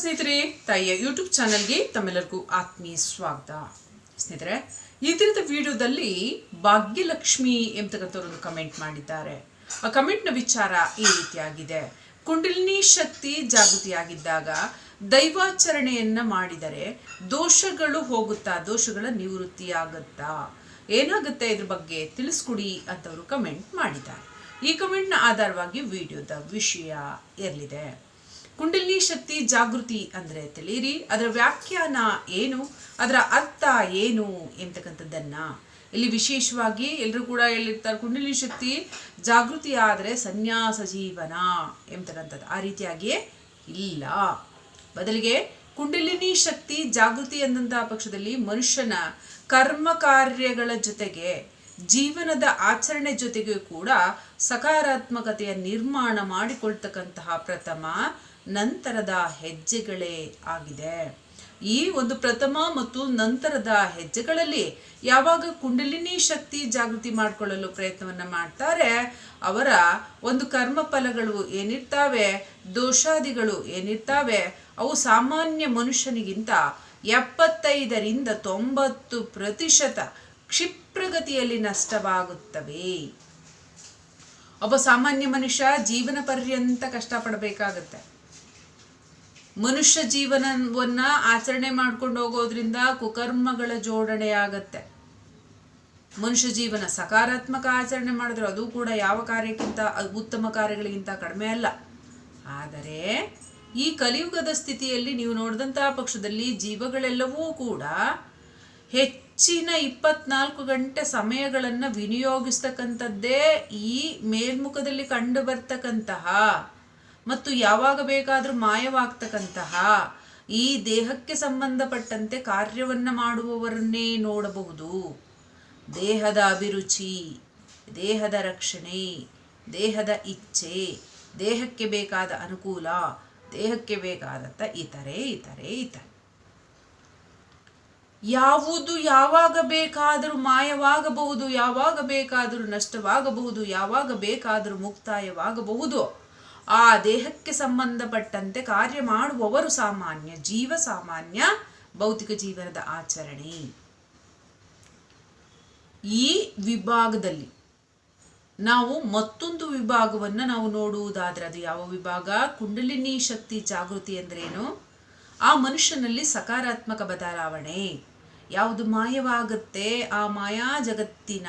ಸ್ನೇಹಿತರೆ, ತಾಯಿಯ ಯೂಟ್ಯೂಬ್ ಚಾನಲ್ಗೆ ತಮ್ಮೆಲ್ಲರಿಗೂ ಆತ್ಮೀಯ ಸ್ವಾಗತ. ಸ್ನೇಹಿತರೆ, ಈ ದಿನದ ವಿಡಿಯೋದಲ್ಲಿ ಭಾಗ್ಯಲಕ್ಷ್ಮಿ ಎಂಬತಕ್ಕಂಥವ್ರೊಂದು ಕಮೆಂಟ್ ಮಾಡಿದ್ದಾರೆ. ಆ ಕಮೆಂಟ್ನ ವಿಚಾರ ಈ ರೀತಿಯಾಗಿದೆ. ಕುಂಡಲಿನಿ ಶಕ್ತಿ ಜಾಗೃತಿಯಾಗಿದ್ದಾಗ ದೈವಾಚರಣೆಯನ್ನು ಮಾಡಿದರೆ ದೋಷಗಳು ಹೋಗುತ್ತಾ, ದೋಷಗಳ ನಿವೃತ್ತಿಯಾಗುತ್ತಾ? ಏನಾಗುತ್ತೆ ಇದ್ರ ಬಗ್ಗೆ ತಿಳಿಸ್ಕೊಡಿ ಅಂತವರು ಕಮೆಂಟ್ ಮಾಡಿದ್ದಾರೆ. ಈ ಕಮೆಂಟ್ನ ಆಧಾರವಾಗಿ ವಿಡಿಯೋದ ವಿಷಯ ಇರಲಿದೆ ಕುಂಡಲಿನಿ ಶಕ್ತಿ ಜಾಗೃತಿ ಅಂದರೆ ತಿಳಿಯಿರಿ. ಅದರ ವ್ಯಾಖ್ಯಾನ ಏನು? ಅದರ ಅರ್ಥ ಏನು ಎಂತಕ್ಕಂಥದ್ದನ್ನ ಇಲ್ಲಿ ವಿಶೇಷವಾಗಿ ಎಲ್ಲರೂ ಕೂಡ ಹೇಳಿರ್ತಾರೆ, ಕುಂಡಲಿನಿ ಶಕ್ತಿ ಜಾಗೃತಿ ಆದರೆ ಸನ್ಯಾಸ ಜೀವನ ಎಂಬತಕ್ಕಂಥದ್ದು ಆ ರೀತಿಯಾಗಿಯೇ ಇಲ್ಲ. ಬದಲಿಗೆ ಕುಂಡಲಿನಿ ಶಕ್ತಿ ಜಾಗೃತಿ ಎಂದಂತಹ ಪಕ್ಷದಲ್ಲಿ ಮನುಷ್ಯನ ಕರ್ಮ ಕಾರ್ಯಗಳ ಜೊತೆಗೆ ಜೀವನದ ಆಚರಣೆ ಜೊತೆಗೆ ಕೂಡ ಸಕಾರಾತ್ಮಕತೆಯ ನಿರ್ಮಾಣ ಮಾಡಿಕೊಳ್ತಕ್ಕಂತಹ ಪ್ರಥಮ ನಂತರದ ಹೆಜ್ಜೆಗಳೇ ಆಗಿದೆ. ಈ ಒಂದು ಪ್ರಥಮ ಮತ್ತು ನಂತರದ ಹೆಜ್ಜೆಗಳಲ್ಲಿ ಯಾವಾಗ ಕುಂಡಲಿನಿ ಶಕ್ತಿ ಜಾಗೃತಿ ಮಾಡಿಕೊಳ್ಳಲು ಪ್ರಯತ್ನವನ್ನ ಮಾಡ್ತಾರೆ, ಅವರ ಒಂದು ಕರ್ಮ ಫಲಗಳು ಏನಿರ್ತಾವೆ, ದೋಷಾದಿಗಳು ಏನಿರ್ತಾವೆ, ಅವು ಸಾಮಾನ್ಯ ಮನುಷ್ಯನಿಗಿಂತ ಎಪ್ಪತ್ತೈದರಿಂದ ತೊಂಬತ್ತು ಪ್ರತಿಶತ ಕ್ಷಿಪ್ರಗತಿಯಲ್ಲಿ ನಷ್ಟವಾಗುತ್ತವೆ. ಒಬ್ಬ ಸಾಮಾನ್ಯ ಮನುಷ್ಯ ಜೀವನ ಪರ್ಯಂತ ಕಷ್ಟಪಡಬೇಕಾಗತ್ತೆ. ಮನುಷ್ಯ ಜೀವನವನ್ನ ಆಚರಣೆ ಮಾಡ್ಕೊಂಡು ಹೋಗೋದ್ರಿಂದ ಕುಕರ್ಮಗಳ ಜೋಡಣೆ ಆಗತ್ತೆ. ಮನುಷ್ಯ ಜೀವನ ಸಕಾರಾತ್ಮಕ ಆಚರಣೆ ಮಾಡಿದ್ರೆ ಅದು ಕೂಡ ಯಾವ ಕಾರ್ಯಕ್ಕಿಂತ, ಉತ್ತಮ ಕಾರ್ಯಗಳಿಗಿಂತ ಕಡಿಮೆ ಅಲ್ಲ. ಆದರೆ ಈ ಕಲಿಯುಗದ ಸ್ಥಿತಿಯಲ್ಲಿ ನೀವು ನೋಡಿದಂತಹ ಪಕ್ಷದಲ್ಲಿ ಜೀವಗಳೆಲ್ಲವೂ ಕೂಡ ಹೆಚ್ಚಿನ ಇಪ್ಪತ್ನಾಲ್ಕು ಗಂಟೆ ಸಮಯಗಳನ್ನು ವಿನಿಯೋಗಿಸ್ತಕ್ಕಂಥದ್ದೇ ಈ ಮೇಲ್ಮುಖದಲ್ಲಿ ಕಂಡು ಬರ್ತಕ್ಕಂತಹ ಮತ್ತು ಯಾವಾಗ ಬೇಕಾದರೂ ಮಾಯವಾಗ್ತಕ್ಕಂತಹ ಈ ದೇಹಕ್ಕೆ ಸಂಬಂಧಪಟ್ಟಂತೆ ಕಾರ್ಯವನ್ನು ಮಾಡುವವರನ್ನೇ ನೋಡಬಹುದು. ದೇಹದ ಅಭಿರುಚಿ, ದೇಹದ ರಕ್ಷಣೆ, ದೇಹದ ಇಚ್ಛೆ, ದೇಹಕ್ಕೆ ಬೇಕಾದ ಅನುಕೂಲ, ದೇಹಕ್ಕೆ ಬೇಕಾದಂಥ ಇತರೆ ಇತರೆ ಇತರೆ. ಯಾವುದು ಯಾವಾಗ ಬೇಕಾದರೂ ಮಾಯವಾಗಬಹುದು, ಯಾವಾಗ ಬೇಕಾದರೂ ನಷ್ಟವಾಗಬಹುದು, ಯಾವಾಗ ಬೇಕಾದರೂ ಮುಕ್ತಾಯವಾಗಬಹುದು. ಆ ದೇಹಕ್ಕೆ ಸಂಬಂಧಪಟ್ಟಂತೆ ಕಾರ್ಯ ಮಾಡುವವರು ಸಾಮಾನ್ಯ, ಜೀವ ಸಾಮಾನ್ಯ ಭೌತಿಕ ಜೀವನದ ಆಚರಣೆ. ಈ ವಿಭಾಗದಲ್ಲಿ ನಾವು ಮತ್ತೊಂದು ವಿಭಾಗವನ್ನು ನಾವು ನೋಡುವುದಾದ್ರೆ ಅದು ಯಾವ ವಿಭಾಗ? ಕುಂಡಲಿನಿ ಶಕ್ತಿ ಜಾಗೃತಿ ಅಂದ್ರೇನು? ಆ ಮನುಷ್ಯನಲ್ಲಿ ಸಕಾರಾತ್ಮಕ ಬದಲಾವಣೆ. ಯಾವುದು ಮಾಯವಾಗುತ್ತೆ? ಆ ಮಾಯಾ ಜಗತ್ತಿನ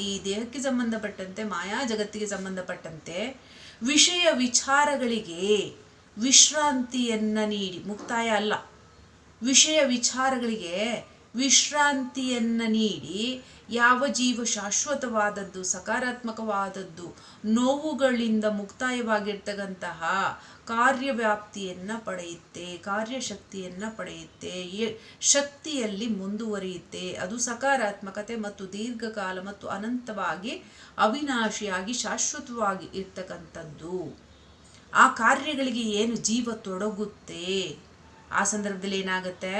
ಈ ದೇಹಕ್ಕೆ ಸಂಬಂಧಪಟ್ಟಂತೆ, ಮಾಯಾ ಜಗತ್ತಿಗೆ ಸಂಬಂಧಪಟ್ಟಂತೆ ವಿಷಯ ವಿಚಾರಗಳಿಗೆ ವಿಶ್ರಾಂತಿಯನ್ನು ನೀಡಿ ಮುಕ್ತಾಯ ಅಲ್ಲ. ವಿಷಯ ವಿಚಾರಗಳಿಗೆ ವಿಶ್ರಾಂತಿಯನ್ನ ನೀಡಿ ಯಾವ ಜೀವ ಶಾಶ್ವತವಾದದ್ದು, ಸಕಾರಾತ್ಮಕವಾದದ್ದು, ನೋವುಗಳಿಂದ ಮುಕ್ತಾಯವಾಗಿರ್ತಕ್ಕಂತಹ ಕಾರ್ಯವ್ಯಾಪ್ತಿಯನ್ನು ಪಡೆಯುತ್ತೆ, ಕಾರ್ಯಶಕ್ತಿಯನ್ನು ಪಡೆಯುತ್ತೆ ಶಕ್ತಿಯಲ್ಲಿ ಮುಂದುವರಿಯುತ್ತೆ. ಅದು ಸಕಾರಾತ್ಮಕತೆ ಮತ್ತು ದೀರ್ಘಕಾಲ ಮತ್ತು ಅನಂತವಾಗಿ ಅವಿನಾಶಿಯಾಗಿ ಶಾಶ್ವತವಾಗಿ ಇರ್ತಕ್ಕಂಥದ್ದು. ಆ ಕಾರ್ಯಗಳಿಗೆ ಏನು ಜೀವ ತೊಡಗುತ್ತೆ? ಆ ಸಂದರ್ಭದಲ್ಲಿ ಏನಾಗುತ್ತೆ?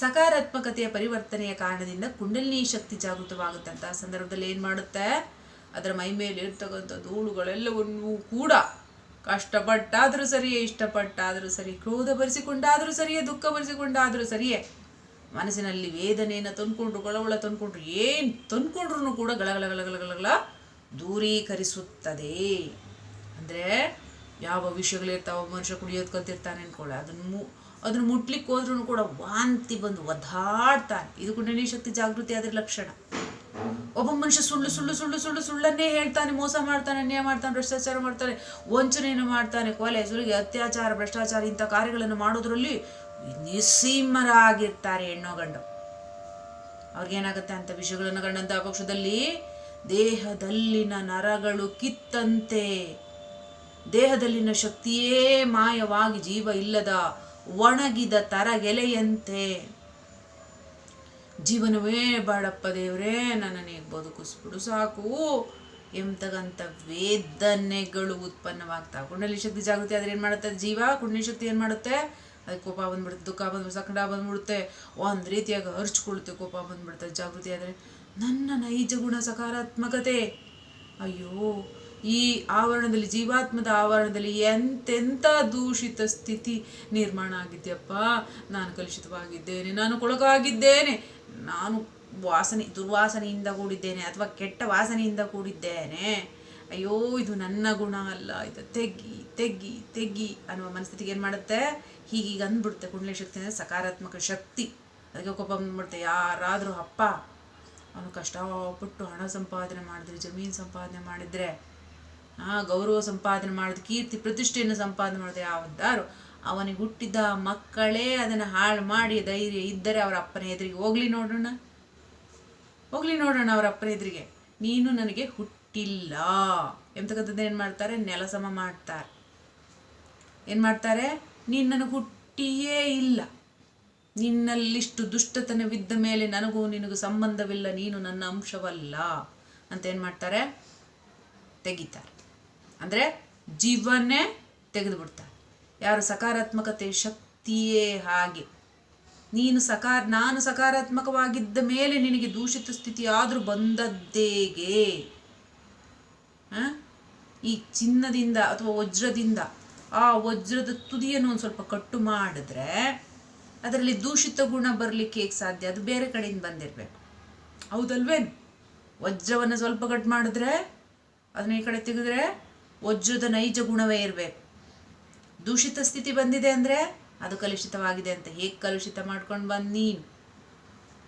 ಸಕಾರಾತ್ಮಕತೆಯ ಪರಿವರ್ತನೆಯ ಕಾರಣದಿಂದ ಕುಂಡಲಿನಿ ಶಕ್ತಿ ಜಾಗೃತವಾಗುತ್ತಂತಹ ಸಂದರ್ಭದಲ್ಲಿ ಏನು ಮಾಡುತ್ತೆ? ಅದರ ಮೈ ಮೇಲೆ ಇರ್ತಕ್ಕಂಥ ಧೂಳುಗಳೆಲ್ಲವನ್ನೂ ಕೂಡ ಕಷ್ಟಪಟ್ಟಾದರೂ ಸರಿಯೇ, ಇಷ್ಟಪಟ್ಟಾದರೂ ಸರಿ ಕ್ರೋಧ ಭರಿಸಿಕೊಂಡಾದರೂ ಸರಿಯೇ ದುಃಖ ಬರೆಸಿಕೊಂಡಾದರೂ ಸರಿಯೇ, ಮನಸ್ಸಿನಲ್ಲಿ ವೇದನೆಯನ್ನು ತಂದ್ಕೊಂಡ್ರು ಗೊಳಗೊಳ ತಂದ್ಕೊಂಡ್ರು, ಏನು ತಂದ್ಕೊಂಡ್ರು ಕೂಡ ಗಳಗಳ ಗಳಗಳ ದೂರೀಕರಿಸುತ್ತದೆ. ಅಂದರೆ ಯಾವ ವಿಷಯಗಳಿರ್ತಾವ, ಮನುಷ್ಯ ಕುಡಿಯೋದು ಕಲ್ತಿರ್ತಾನೆ ಅನ್ಕೊಳ್ಳಿ ಅದನ್ನು ಅದನ್ನು ಮುಟ್ಲಿಕ್ಕೆ ಹೋದ್ರೂ ಕೂಡ ವಾಂತಿ ಬಂದು ಒದ್ದಾಡ್ತಾನೆ ಇದು ಕುಂಡಲಿ ಶಕ್ತಿ ಜಾಗೃತಿ ಆದ್ರೆ ಲಕ್ಷಣ. ಒಬ್ಬ ಮನುಷ್ಯ ಸುಳ್ಳು ಸುಳ್ಳು ಸುಳ್ಳು ಸುಳ್ಳು, ಸುಳ್ಳನ್ನೇ ಹೇಳ್ತಾನೆ, ಮೋಸ ಮಾಡ್ತಾನೆ, ಅನ್ಯಾಯ ಮಾಡ್ತಾನೆ, ಭ್ರಷ್ಟಾಚಾರ ಮಾಡ್ತಾನೆ, ವಂಚನೆಯನ್ನು ಮಾಡ್ತಾನೆ, ಕೊಲೆ, ಸುಲಿಗೆ, ಅತ್ಯಾಚಾರ, ಭ್ರಷ್ಟಾಚಾರ ಇಂಥ ಕಾರ್ಯಗಳನ್ನು ಮಾಡೋದ್ರಲ್ಲಿ ನಿಸ್ಸೀಮರಾಗಿರ್ತಾರೆ ಹೆಣ್ಣೋ ಗಂಡು. ಅವ್ರಿಗೇನಾಗುತ್ತೆ ಅಂತ ವಿಷಯಗಳನ್ನು ಕಂಡಂತಹ ಪಕ್ಷದಲ್ಲಿ? ದೇಹದಲ್ಲಿನ ನರಗಳು ಕಿತ್ತಂತೆ. ದೇಹದಲ್ಲಿನ ಶಕ್ತಿಯೇ ಮಾಯವಾಗಿ ಜೀವ ಇಲ್ಲದ ಒಣಗಿದ ತರಗೆಲೆಯಂತೆ. ಜೀವನವೇ ಬಾಡಪ್ಪ ದೇವ್ರೇ ನನ್ನನ್ನು ಬದುಕಿಸ್ಬಿಡು ಸಾಕು. ಎಂತಕ್ಕಂಥ ವೇದನೆಗಳು ಉತ್ಪನ್ನವಾಗ್ತಾವೆ ಕುಂಡಲಿ ಶಕ್ತಿ ಜಾಗೃತಿ ಆದ್ರೆ ಏನು ಮಾಡುತ್ತೆ? ಜೀವ ಕುಂಡಲಿ ಶಕ್ತಿ ಏನು ಮಾಡುತ್ತೆ? ಅದಕ್ಕೆ ಕೋಪ ಬಂದ್ಬಿಡುತ್ತೆ, ದುಃಖ ಬಂದ್ಬಿಡುತ್ತೆ, ಸಂಕಟ ಬಂದ್ಬಿಡುತ್ತೆ. ಒಂದು ರೀತಿಯಾಗಿ ಹರ್ಚ್ಕೊಳುತ್ತೆ ಕೋಪ ಬಂದ್ಬಿಡುತ್ತೆ, ಜಾಗೃತಿ ಆದರೆ. ನನ್ನ ನೈಜ ಗುಣ ಸಕಾರಾತ್ಮಕತೆ. ಅಯ್ಯೋ ಈ ಆವರಣದಲ್ಲಿ, ಜೀವಾತ್ಮದ ಆವರಣದಲ್ಲಿ ಎಂತೆಂಥ ದೂಷಿತ ಸ್ಥಿತಿ ನಿರ್ಮಾಣ ಆಗಿದೆಯಪ್ಪ. ನಾನು ಕಲುಷಿತವಾಗಿದ್ದೇನೆ, ನಾನು ಕೊಳಗಾಗಿದ್ದೇನೆ, ನಾನು ವಾಸನೆ, ದುರ್ವಾಸನೆಯಿಂದ ಕೂಡಿದ್ದೇನೆ ಅಥವಾ ಕೆಟ್ಟ ವಾಸನೆಯಿಂದ ಕೂಡಿದ್ದೇನೆ. ಅಯ್ಯೋ, ಇದು ನನ್ನ ಗುಣ ಅಲ್ಲ, ಇದು ತೆಗ್ಗಿ ತೆಗ್ಗಿ ತೆಗ್ಗಿ ಅನ್ನುವ ಮನಸ್ಥಿತಿಗೆ ಏನು ಮಾಡುತ್ತೆ? ಹೀಗೀಗ ಅಂದ್ಬಿಡುತ್ತೆ ಕುಂಡಲಿ ಶಕ್ತಿ ಅಂದರೆ ಸಕಾರಾತ್ಮಕ ಶಕ್ತಿ. ಅದಕ್ಕೆ ಕೋಪ ಬಂದ್ಬಿಡುತ್ತೆ, ಯಾರಾದರೂ ಅಪ್ಪ, ಅವನು ಕಷ್ಟಪಟ್ಟು ಹಣ ಸಂಪಾದನೆ ಮಾಡಿದ್ರೆ, ಜಮೀನು ಸಂಪಾದನೆ ಮಾಡಿದರೆ ಆ ಗೌರವ ಸಂಪಾದನೆ ಮಾಡಿದ, ಕೀರ್ತಿ ಪ್ರತಿಷ್ಠೆಯನ್ನು ಸಂಪಾದನೆ ಮಾಡೋದು ಯಾವ್ದಾರು ಅವನಿಗೆ ಹುಟ್ಟಿದ ಮಕ್ಕಳೇ ಅದನ್ನು ಹಾಳು ಮಾಡಿ ಧೈರ್ಯ ಇದ್ದರೆ ಅವರ ಅಪ್ಪನ ಎದುರಿಗೆ ಹೋಗ್ಲಿ ನೋಡೋಣ. ಹೋಗ್ಲಿ ನೋಡೋಣ ಅವರ ಅಪ್ಪನ ಎದುರಿಗೆ. ನೀನು ನನಗೆ ಹುಟ್ಟಿಲ್ಲ. ಎಂತಕ್ಕಂಥದ್ದು ಏನು ಮಾಡ್ತಾರೆ? ನೆಲ ಸಮ ಮಾಡ್ತಾರೆ. ಏನು ಮಾಡ್ತಾರೆ? ನೀನು ನನಗೆ ಹುಟ್ಟಿಯೇ ಇಲ್ಲ. ನಿನ್ನಲ್ಲಿಷ್ಟು ದುಷ್ಟತನವಿದ್ದ ಮೇಲೆ ನನಗೂ ನಿನಗೂ ಸಂಬಂಧವಿಲ್ಲ, ನೀನು ನನ್ನ ಅಂಶವಲ್ಲ. ಅಂತ ಏನು ಮಾಡ್ತಾರೆ? ತೆಗಿತಾರೆ. ಅಂದರೆ ಜೀವನೇ ತೆಗೆದುಬಿಡ್ತಾರೆ. ಯಾರು ಸಕಾರಾತ್ಮಕತೆ ಶಕ್ತಿಯೇ ಹಾಗೆ. ನೀನು ಸಕಾರ ನಾನು ಸಕಾರಾತ್ಮಕವಾಗಿದ್ದ ಮೇಲೆ ನಿನಗೆ ದೂಷಿತ ಸ್ಥಿತಿ ಆದರೂ ಬಂದದ್ದೇಗೆ? ಈ ಚಿನ್ನದಿಂದ ಅಥವಾ ವಜ್ರದಿಂದ ಆ ವಜ್ರದ ತುದಿಯನ್ನು ಒಂದು ಸ್ವಲ್ಪ ಕಟ್ಟು ಮಾಡಿದ್ರೆ ಅದರಲ್ಲಿ ದೂಷಿತ ಗುಣ ಬರಲಿಕ್ಕೆ ಹೇಗೆ ಸಾಧ್ಯ? ಅದು ಬೇರೆ ಕಡೆಯಿಂದ ಬಂದಿರಬೇಕು. ಹೌದಲ್ವೇನು? ವಜ್ರವನ್ನು ಸ್ವಲ್ಪ ಕಟ್ ಮಾಡಿದ್ರೆ, ಅದನ್ನ ಈ ಕಡೆ ತೆಗೆದ್ರೆ ವಜ್ರದ ನೈಜ ಗುಣವೇ ಇರಬೇಕು. ದೂಷಿತ ಸ್ಥಿತಿ ಬಂದಿದೆ ಅಂದರೆ ಅದು ಕಲುಷಿತವಾಗಿದೆ ಅಂತ. ಹೇಗೆ ಕಲುಷಿತ ಮಾಡ್ಕೊಂಡು ಬಂದು ನೀನು?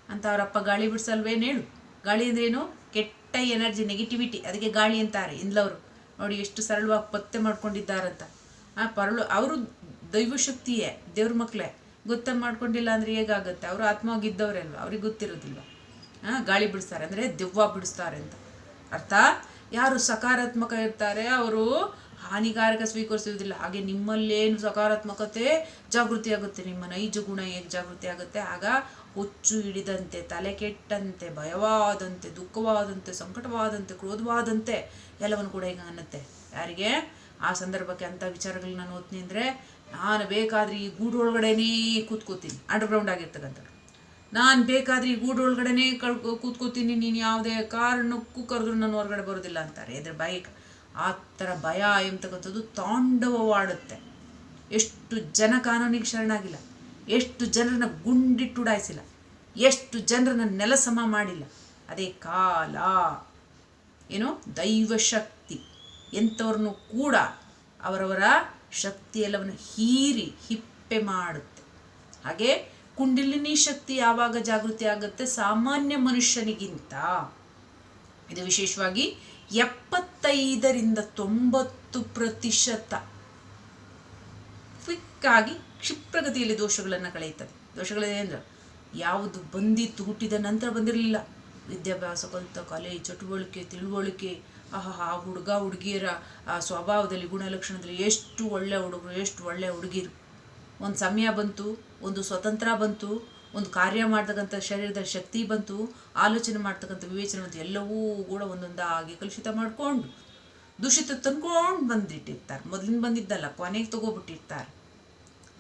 ಅಂತ ಅವರಪ್ಪ ಗಾಳಿ ಬಿಡಿಸಲ್ವೇನು ಹೇಳು ಗಾಳಿ ಅಂದ್ರೇನು ಕೆಟ್ಟ ಎನರ್ಜಿ ನೆಗೆಟಿವಿಟಿ ಅದಕ್ಕೆ ಗಾಳಿ ಅಂತಾರೆ ಇಂದ್ಲವರು. ನೋಡಿ ಎಷ್ಟು ಸರಳವಾಗಿ ಪತ್ತೆ ಮಾಡ್ಕೊಂಡಿದ್ದಾರಂತ. ಆ ಪರಳು, ಅವರು ದೈವಶಕ್ತಿಯೇ, ದೇವ್ರ ಮಕ್ಕಳೇ ಗೊತ್ತ ಮಾಡ್ಕೊಂಡಿಲ್ಲ ಅಂದರೆ ಹೇಗಾಗುತ್ತೆ? ಅವರು ಆತ್ಮವಾಗಿದ್ದವರೇ ಅಲ್ವಾ? ಅವ್ರಿಗೆ ಗೊತ್ತಿರೋದಿಲ್ಲ ಹಾಂ ಗಾಳಿ ಬಿಡಿಸ್ತಾರೆ ಅಂದರೆ ದೆವ್ವ ಬಿಡಿಸ್ತಾರೆ ಅಂತ. ಅರ್ಥ? ಯಾರು ಸಕಾರಾತ್ಮಕ ಇರ್ತಾರೆ, ಅವರು ಹಾನಿಕಾರಕ ಸ್ವೀಕರಿಸುವುದಿಲ್ಲ. ಹಾಗೆ ನಿಮ್ಮಲ್ಲೇನು ಸಕಾರಾತ್ಮಕತೆ ಜಾಗೃತಿ ಆಗುತ್ತೆ ನಿಮ್ಮ ನೈಜ ಗುಣ ಏನು ಜಾಗೃತಿ ಆಗುತ್ತೆ? ಆಗ ಹುಚ್ಚು ಹಿಡಿದಂತೆ, ತಲೆ ಕೆಟ್ಟಂತೆ, ಭಯವಾದಂತೆ, ದುಃಖವಾದಂತೆ, ಸಂಕಟವಾದಂತೆ, ಕ್ರೋಧವಾದಂತೆ ಎಲ್ಲವನ್ನು ಕೂಡ ಈಗ ಅನ್ನತ್ತೆ. ಯಾರಿಗೆ? ಆ ಸಂದರ್ಭಕ್ಕೆ ಅಂಥ ವಿಚಾರಗಳನ್ನ ನಾನು ಓದ್ತೀನಿ ಅಂದರೆ, ನಾನು ಬೇಕಾದ್ರೆ ಈ ಗೂಡೊಳಗಡೆನೇ ಕೂತ್ಕೋತೀನಿ. ಅಂಡರ್ಗ್ರೌಂಡ್ ಆಗಿರ್ತಕ್ಕಂಥದ್ದು ನಾನು ಬೇಕಾದ್ರೆ ಈ ಗೂಡೊಳಗಡೆನೇ ಕಳ್, ಕೂತ್ಕೋತೀನಿ, ನೀನು ಯಾವುದೇ ಕಾರಣಕ್ಕೂ ಕರೆದ್ರು ನಾನು ಹೊರಗಡೆ ಬರೋದಿಲ್ಲ ಅಂತಾರೆ. ಇದ್ರ ಭಯ ಆ ಥರ ಭಯ ಎಂಬತಕ್ಕಂಥದ್ದು ತಾಂಡವವಾಡುತ್ತೆ. ಎಷ್ಟು ಜನ ಕಾನೂನಿಗೆ ಶರಣಾಗಿಲ್ಲ. ಎಷ್ಟು ಜನರನ್ನ ಗುಂಡಿಟ್ಟುಡಾಯಿಸಿಲ್ಲ ಎಷ್ಟು ಜನರನ್ನ ನೆಲಸಮ ಮಾಡಿಲ್ಲ. ಅದೇ ಕಾಲ. ಏನು? ದೈವಶಕ್ತಿ. ಎಂಥವ್ರನ್ನು ಕೂಡ ಅವರವರ ಶಕ್ತಿ ಎಲ್ಲವನ್ನು ಹೀರಿ ಹಿಪ್ಪೆ ಮಾಡುತ್ತೆ. ಹಾಗೆ ಕುಂಡಲಿನಿ ಶಕ್ತಿ ಯಾವಾಗ ಜಾಗೃತಿ ಆಗುತ್ತೆ? ಸಾಮಾನ್ಯ ಮನುಷ್ಯನಿಗಿಂತ. ಇದು ವಿಶೇಷವಾಗಿ ಎಪ್ಪತ್ತೈದರಿಂದ ತೊಂಬತ್ತು ಪ್ರತಿಶತ. ಕ್ವಿಕ್ ಆಗಿ ಕ್ಷಿಪ್ರಗತಿಯಲ್ಲಿ ದೋಷಗಳನ್ನು ಕಳೆಯುತ್ತದೆ. ದೋಷಗಳೇನೆಂದ್ರೆ ಯಾವುದು ಬಂದಿತ್ತು, ಹುಟ್ಟಿದ ನಂತರ ಬಂದಿರಲಿಲ್ಲ. ವಿದ್ಯಾಭ್ಯಾಸ, ಕಲಿತ, ಕಲೆ, ಚಟುವಳಿಕೆ, ತಿಳುವಳಿಕೆ, ಆಹಾ ಆ ಹುಡುಗ, ಹುಡುಗಿಯರ, ಆ, ಸ್ವಭಾವದಲ್ಲಿ, ಗುಣಲಕ್ಷಣದಲ್ಲಿ ಎಷ್ಟು ಒಳ್ಳೆ ಹುಡುಗರು, ಎಷ್ಟು ಒಳ್ಳೆ ಹುಡುಗಿರು. ಒಂದು ಸಮಯ ಬಂತು ಒಂದು ಸ್ವತಂತ್ರ ಬಂತು, ಒಂದು ಕಾರ್ಯ ಮಾಡ್ತಕ್ಕಂಥ ಶರೀರದ ಶಕ್ತಿ ಬಂತು, ಆಲೋಚನೆ ಮಾಡ್ತಕ್ಕಂಥ ವಿವೇಚನೆ ಬಂತು, ಎಲ್ಲವೂ ಕೂಡ ಒಂದೊಂದಾಗಿ ಕಲುಷಿತ ಮಾಡಿಕೊಂಡು, ದೂಷಿತ ತಂದ್ಕೊಂಡು ಬಂದಿಟ್ಟಿರ್ತಾರೆ. ಮೊದಲಿನ ಬಂದಿದ್ದಲ್ಲ, ಕೊನೆಗೆ ತಗೋಬಿಟ್ಟಿರ್ತಾರೆ.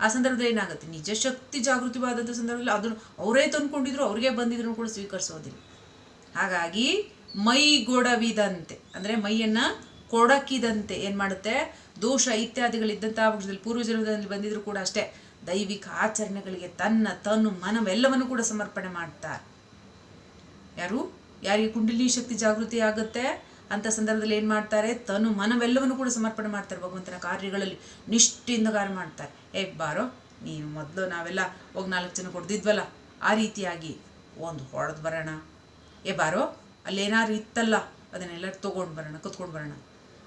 ಆ ಸಂದರ್ಭದಲ್ಲಿ ಏನಾಗುತ್ತೆ? ನಿಜ ಶಕ್ತಿ ಜಾಗೃತಿವಾದಂಥ ಸಂದರ್ಭದಲ್ಲಿ ಅದನ್ನು ಅವರೇ ತಂದ್ಕೊಂಡಿದ್ರು, ಅವ್ರಿಗೆ ಬಂದಿದ್ರು ಕೂಡ ಸ್ವೀಕರಿಸೋದಿಲ್ಲ. ಹಾಗಾಗಿ ಮೈ ಗೊಡವಿದಂತೆ, ಅಂದರೆ ಮೈಯನ್ನು ಕೊಡಕಿದಂತೆ ಏನು ಮಾಡುತ್ತೆ? ದೋಷ ಇತ್ಯಾದಿಗಳಿದ್ದಂಥ ಪಕ್ಷದಲ್ಲಿ ಪೂರ್ವಜನ್ಮದಲ್ಲಿ ಬಂದಿದ್ರು ಕೂಡ ಅಷ್ಟೇ. ದೈವಿಕ ಆಚರಣೆಗಳಿಗೆ ತನ್ನ, ತನು ಮನವೆಲ್ಲವನ್ನು ಕೂಡ ಸಮರ್ಪಣೆ ಮಾಡ್ತಾ ಯಾರು? ಯಾರಿಗೆ ಕುಂಡಲಿ ಶಕ್ತಿ ಜಾಗೃತಿ ಆಗುತ್ತೆ? ಅಂಥ ಸಂದರ್ಭದಲ್ಲಿ ಏನು ಮಾಡ್ತಾರೆ? ತನು ಮನವೆಲ್ಲವನ್ನು ಕೂಡ ಸಮರ್ಪಣೆ ಮಾಡ್ತಾರೆ ಭಗವಂತನ ಕಾರ್ಯಗಳಲ್ಲಿ. ನಿಷ್ಠೆಯಿಂದ ಕಾರ್ಯ ಮಾಡ್ತಾರೆ. ಏ, ಬಾರೋ ನೀನು ಮೊದಲು ನಾವೆಲ್ಲ ಹೋಗಿ ನಾಲ್ಕು ಜನ ಕೊಡ್ದಿದ್ವಲ್ಲ, ಆ ರೀತಿಯಾಗಿ ಒಂದು ಹೊಡೆದು ಬರೋಣ. ಏ, ಬಾರೋ ಅಲ್ಲೇನಾದ್ರು ಇತ್ತಲ್ಲ, ಅದನ್ನೆಲ್ಲ ತೊಗೊಂಡು ಬರೋಣ, ಕುತ್ಕೊಂಡು ಬರೋಣ